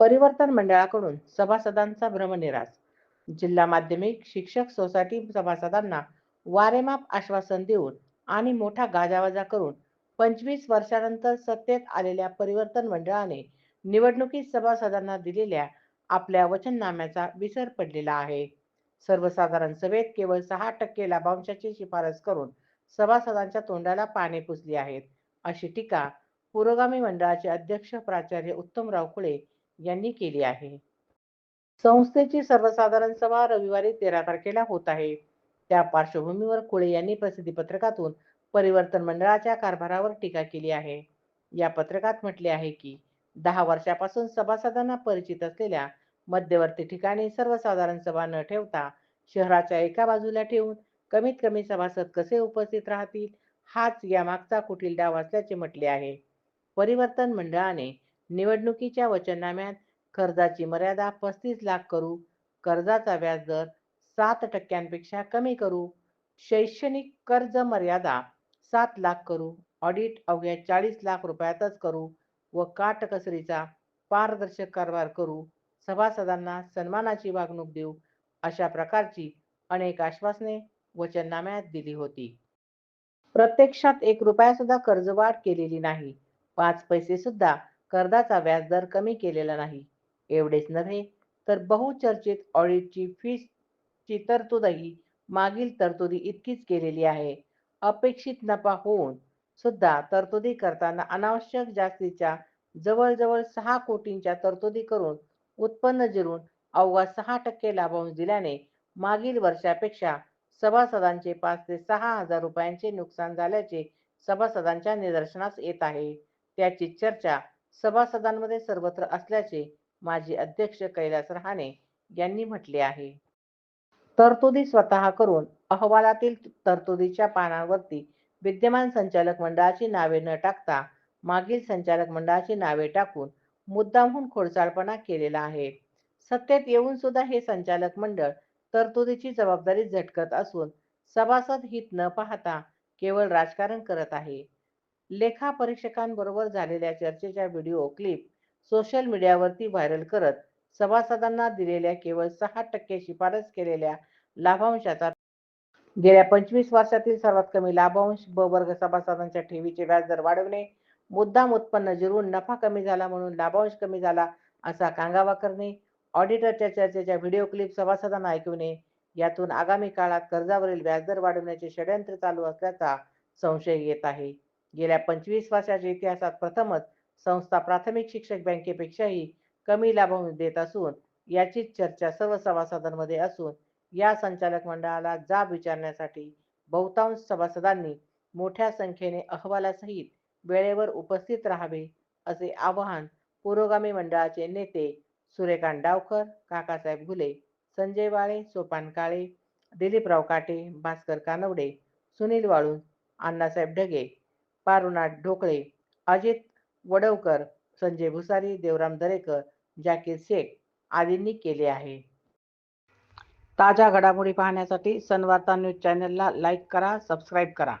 परिवर्तन मंडळाकडून सभासदांचा भ्रमनिरास. जिल्हा माध्यमिक शिक्षक सोसायटी सभासदांना वारेमाप आश्वासन देऊन आणि मोठा गाजावाजा करून पंचवीस वर्षानंतर सत्तेत आलेल्या परिवर्तन मंडळाने निवडणुकीत सभासदांना दिलेल्या आपल्या वचननाम्याचा विसर पडलेला आहे. सर्वसाधारण सभेत केवळ सहा टक्के लाभांशाची शिफारस करून सभासदांच्या तोंडाला पाने पुसली आहेत. अशी टीका पुरोगामी मंडळाचे अध्यक्ष प्राचार्य उत्तमराव खुळे यांनी केली आहे. संस्थेची सर्वसाधारण सभा रविवारी तेरा तारखेला होत आहे. त्या पार्श्वभूमीवर खुळे यांनी प्रसिद्धी पत्रकातून परिवर्तन मंडळाच्या कारभारावर टीका केली आहे. या पत्रकात म्हटले आहे की दहा वर्षापासून सभासदांना परिचित असलेल्या मध्यवर्ती ठिकाणी सर्वसाधारण सभा न ठेवता शहराच्या एका बाजूला ठेवून कमीत कमी सभासद कसे उपस्थित राहतील हाच यामागचा कुटिल डाव असल्याचे म्हटले आहे. परिवर्तन मंडळाने निवडणुकीच्या वचननाम्यात कर्जाची मर्यादा पस्तीस लाख करू कर्जाचा व्याजदर सात टक्क्यांपेक्षा कमी करू शैक्षणिक कर्ज मर्यादा सात लाख करू ऑडिट अवघ्या चाळीस लाख रुपयातच करू व काटकसरीचा पारदर्शक कारभार करू सभासदांना सन्मानाची वागणूक देऊ अशा प्रकारची अनेक आश्वासने वचननाम्यात दिली होती. प्रत्यक्षात एक रुपया सुद्धा कर्जवाढ केलेली नाही. पाच पैसे सुद्धा कर्जाचा व्याजदर कमी केलेला नाही. एवढेच नव्हे तर बहुचर्चित ऑडिटची फीसची तरतूदही मागील तरतुदी इतकीच केलेली आहे. अपेक्षित नफा होऊन सुद्धा तरतुदी करताना अनावश्यक जास्तीच्या जवळजवळ सहा कोटींच्या तरतुदी करून उत्पन्न जिरून अवघा सहा टक्के लाभांश दिल्याने मागील वर्षापेक्षा सभासदांचे पाच ते सहा हजार रुपयांचे नुकसान झाल्याचे सभासदांच्या निदर्शनास येत आहे. त्याची चर्चा सभासदांमध्ये सर्वत्र असल्याचे माजी अध्यक्ष कैलास रहाणे यांनी म्हटले आहे. तरतुदी स्वतः करून अहवालातील तरतुदीच्या पानांवरती विद्यमान संचालक मंडळाची नावे न टाकता मागील संचालक मंडळाची नावे टाकून मुद्दामहून खोडसाळपणा केलेला आहे. सत्तेत येऊन सुद्धा हे संचालक मंडळ तरतुदीची जबाबदारी झटकत असून सभासद हित न पाहता केवळ राजकारण करत आहे. लेखा परीक्षकांबरोबर झालेल्या चर्चेच्या व्हिडिओ क्लिप सोशल मीडियावरती व्हायरल करत सभासदांना दिलेल्या केवळ सहा टक्के शिफारस केलेल्या लाभांशाचा गेल्या पंचवीस वर्षातील सर्वात कमी लाभांश ब वर्ग सभासदांच्या ठेवीचे व्याजदर वाढवणे मुद्दाम उत्पन्न जिरून नफा कमी झाला म्हणून लाभांश कमी झाला असा कांगावा करणे ऑडिटरच्या चर्चेच्या व्हिडिओ क्लिप सभासदांना ऐकविणे यातून आगामी काळात कर्जावरील व्याजदर वाढवण्याचे षडयंत्र चालू असल्याचा संशय येत आहे. गेल्या पंचवीस वर्षाच्या इतिहासात प्रथमच संस्था प्राथमिक शिक्षक बँकेपेक्षाही कमी लाभांश देत असून याचीच चर्चा सर्व सभासदांमध्ये असून या संचालक मंडळाला जाब विचारण्यासाठी बहुतांश सभासदांनी मोठ्या संख्येने अहवालासहित वेळेवर उपस्थित राहावे असे आवाहन पुरोगामी मंडळाचे नेते सूर्यकांत डावकर काकासाहेब घुले संजय वाळे सोपान काळे दिलीपराव काटे भास्कर कानवडे सुनील वाळून अण्णासाहेब ढगे पारुनाथ ढोकळे अजित वडवकर संजय भुसारी देवराम दरेकर जाकीर शेख आदींनी केले आहे. ताज्या घडामोडी पाहण्यासाठी सनवार्ता न्यूज चॅनलला लाईक करा सबस्क्राईब करा.